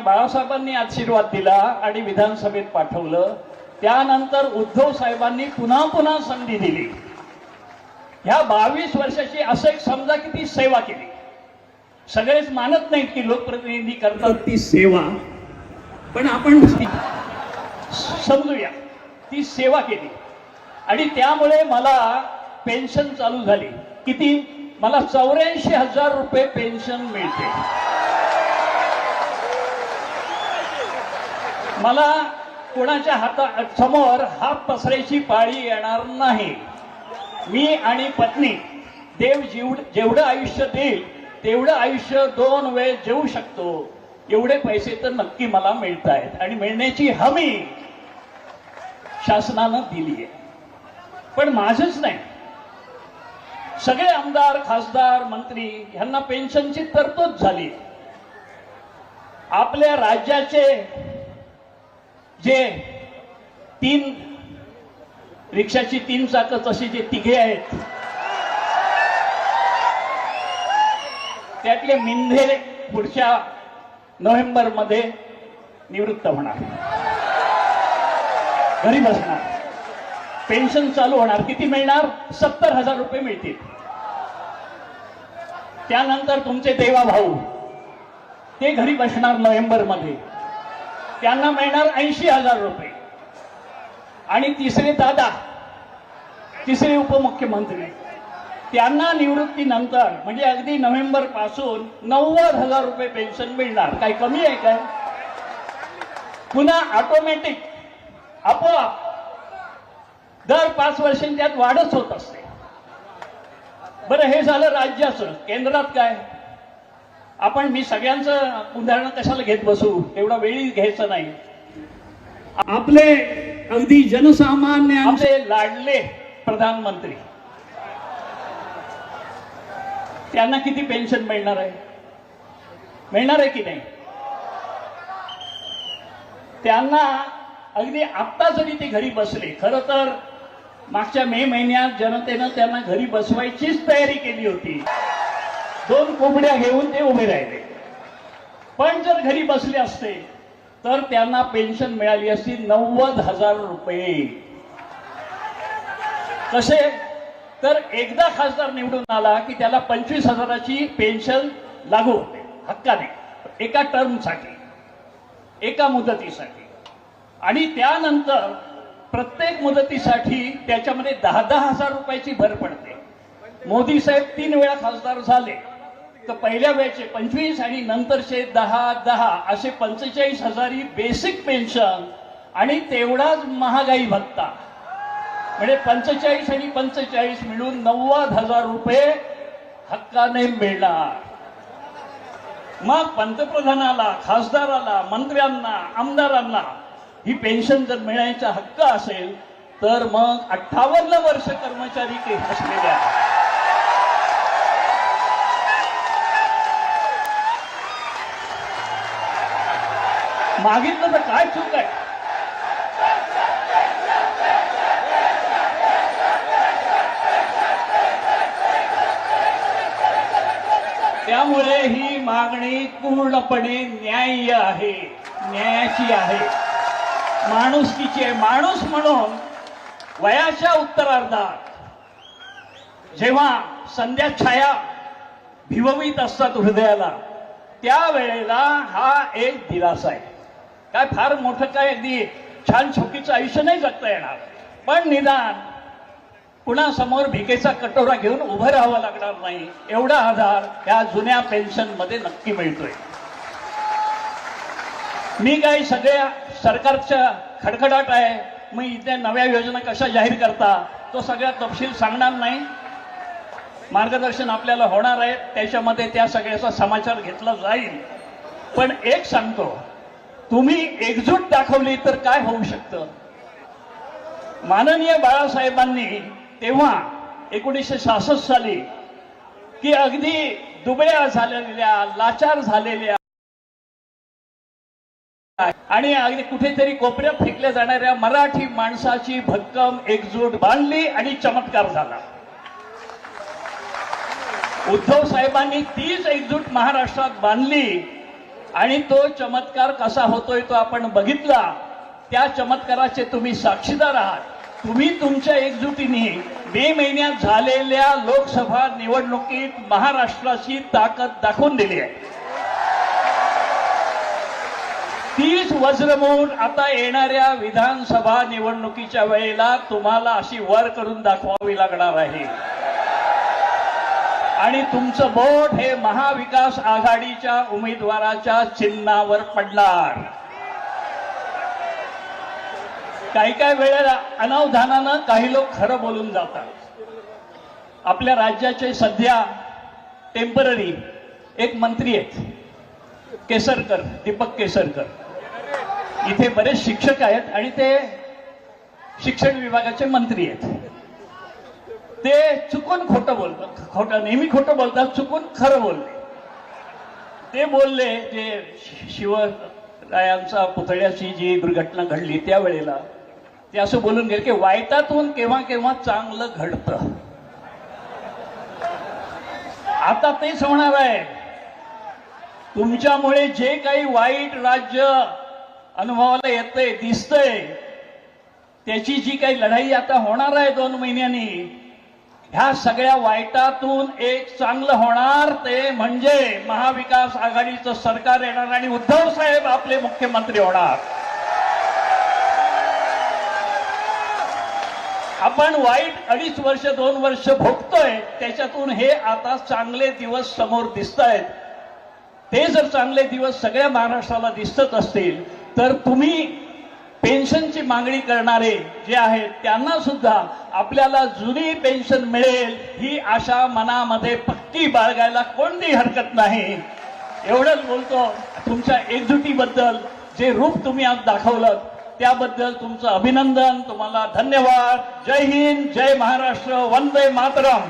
बाळासाहेबांनी आशीर्वाद दिला आणि विधानसभेत पाठवलं. त्यानंतर उद्धव साहेबांनी पुन्हा पुन्हा संधी दिली. ह्या बावीस वर्षाची असं एक समजा की ती सेवा केली. सगळेच मानत नाहीत की लोकप्रतिनिधी करतात. ती सेवा. पण आपण समजूया. ती सेवा केली. आणि त्यामुळे मला पेन्शन चालू झाली. किती? मला चौऱ्याऐंशी हजार रुपये पेन्शन मिळते. मला कोणाच्या हाता समोर हात पसरायची पाळी येणार नाही. मी आणि पत्नी देव जेवढ जेवढं आयुष्य देईल तेवढं आयुष्य दोन वेळ जेवू शकतो. एवढे पैसे तर नक्की मला मिळत आहेत आणि मिळण्याची हमी शासनानं दिली आहे. पण माझंच नाही. सगळे आमदार खासदार मंत्री यांना पेन्शनची तरतूद झाली. आपल्या राज्याचे जे तीन रिक्षाची तीन चाकं तशी जे तिघे आहेत त्यातले मिंधे पुढच्या नोव्हेंबरमध्ये निवृत्त होणार. घरी बसणार पेन्शन चालू होणार. किती मिळणार? सत्तर हजार रुपये मिळतील. त्यानंतर तुमचे देवा भाऊ ते घरी बसणार नोव्हेंबरमध्ये त्यांना मिळणार ऐंशी हजार रुपये. आणि तिसरे दादा तिसरे उपमुख्यमंत्री त्यांना निवृत्तीनंतर म्हणजे अगदी नोव्हेंबरपासून नव्वद हजार रुपये पेन्शन मिळणार. काही कमी आहे काय? पुन्हा ऑटोमॅटिक आपोआप दर पाच वर्षांनी त्यात वाढच होत असते. बरं हे झालं राज्याचं. केंद्रात काय? आपण मी सगळ्यांचं उदाहरण कशाला घेत बसू? एवढा वेळी घ्यायचं नाही. आपले अगदी जनसामान्य आमचे लाडले प्रधानमंत्री. त्यांना किती पेन्शन मिळणार आहे? मिळणार आहे की नाही? त्यांना अगदी आत्ता जरी ते घरी बसले खरं तर मागच्या मे महिन्यात जनतेनं त्यांना घरी बसवायचीच तयारी केली होती. दोन कोंबड्या घेऊन ते उभे राहिले. पण जर घरी बसले असते तर त्यांना पेन्शन मिळाली असती नव्वद हजार रुपये. कसे? तर एकदा खासदार निवडून आला की त्याला पंचवीस हजाराची पेन्शन लागू होते हक्काने. एका टर्मसाठी एका मुदतीसाठी. आणि त्यानंतर प्रत्येक मुदतीसाठी त्याच्यामध्ये दहा दहा हजार रुपयाची भर पडते. मोदी साहेब तीन वेळा खासदार झाले. तर पहिल्या वयाचे पंचवीस आणि नंतरचे दहा दहा असे पंचेचाळीस हजारी बेसिक पेन्शन आणि तेवढाच महागाई भत्ता. म्हणजे पंचेचाळीस आणि पंचेचाळीस मिळून नव्वद हजार रुपये हक्काने मिळणार. मग पंतप्रधानाला खासदाराला मंत्र्यांना आमदारांना ही पेन्शन जर मिळायचा हक्क असेल तर मग अठ्ठावन्न वर्ष कर्मचारी असलेल्या मागितलं तर काय चूक आहे त्यामुळे ही मागणी पूर्णपणे न्याय्य आहे. न्यायाची आहे. माणुसकीची आहे माणूस म्हणून वयाच्या उत्तरार्धात जेव्हा संध्या छाया भिववीत असतात हृदयाला त्यावेळेला हा एक दिलासा आहे. काय फार मोठं काय अगदी छान छोकीचं आयुष्य नाही जगता येणार. पण निदान कुणासमोर भिकेचा कटोरा घेऊन उभं राहावं लागणार नाही. एवढा आधार या जुन्या पेन्शनमध्ये नक्की मिळतोय. मी काय सगळ्या सरकारच्या खडखडाट आहे. मी इथे नव्या योजना कशा जाहीर करता तो सगळा तपशील सांगणार नाही. मार्गदर्शन आपल्याला होणार आहे. त्याच्यामध्ये त्या सगळ्याचा समाचार घेतला जाईल. पण एक सांगतो तुम्ही एकजूट दाखवली तर काय होऊ शकतं? माननीय बाळासाहेबांनी तेव्हा एकोणीसशे सहासष्ट साली की अगदी दुबळ्या झालेल्या लाचार झालेल्या आणि अगदी कुठेतरी कोपऱ्यात फेकल्या जाणाऱ्या मराठी माणसाची भक्कम एकजूट बांधली आणि चमत्कार झाला. उद्धव साहेबांनी तीच एकजूट महाराष्ट्रात बांधली आणि तो चमत्कार कसा होतोय तो आपण बघितला. त्या चमत्काराचे तुम्ही साक्षीदार आहात. तुम्ही तुमच्या एकजुटीने मे महिन्यात झालेल्या लोकसभा निवडणुकीत महाराष्ट्राची ताकद दाखवून दिली आहे. तीच वज्रमूठ आता येणाऱ्या विधानसभा निवडणुकीच्या वेळेला तुम्हाला अशी वर करून दाखवावी लागणार आहे. आणि तुमचं बोट हे महाविकास आघाडीच्या उमेदवाराच्या चिन्हावर पडणार. काही काही वेळेला अनावधानानं काही लोक खरं बोलून जातात. आपल्या राज्याचे सध्या टेंपररी एक मंत्री आहेत. केसरकर दीपक केसरकर. इथे बरेच शिक्षक आहेत आणि ते शिक्षण विभागाचे मंत्री आहेत. ते चुकून खोटं बोलतात खोटं नेहमी खोटं बोलतात चुकून खरं बोलले. ते बोलले जे शिवरायांचा पुतळ्याची जी दुर्घटना घडली त्यावेळेला ते असं बोलून गेले की वाईटातून केव्हा केव्हा चांगलं घडतं. आता तेच होणार आहे. तुमच्यामुळे जे काही वाईट राज्य अनुभवाला येतंय दिसतंय त्याची जी काही लढाई आता होणार आहे दोन महिन्यांनी ह्या सगळ्या वाईटातून एक चांगलं होणार ते म्हणजे महाविकास आघाडीचं सरकार येणार आणि उद्धव साहेब आपले मुख्यमंत्री होणार. आपण वाईट अडीच वर्ष दोन वर्ष भोगतोय त्याच्यातून हे आता चांगले दिवस समोर दिसत आहेत ते जर चांगले दिवस सगळ्या महाराष्ट्राला दिसत असतील तर तुम्ही पेन्शनची मागणी करणारे जे आहेत त्यांना सुद्धा आपल्याला जुनी पेन्शन मिळेल ही आशा मनामध्ये पक्की बाळगायला कोणती हरकत नाही. एवढंच बोलतो तुमच्या एकजुटीबद्दल जे रूप तुम्ही आज दाखवलं त्याबद्दल तुमचं अभिनंदन तुम्हाला धन्यवाद. जय हिंद जय महाराष्ट्र वंदे मातरम.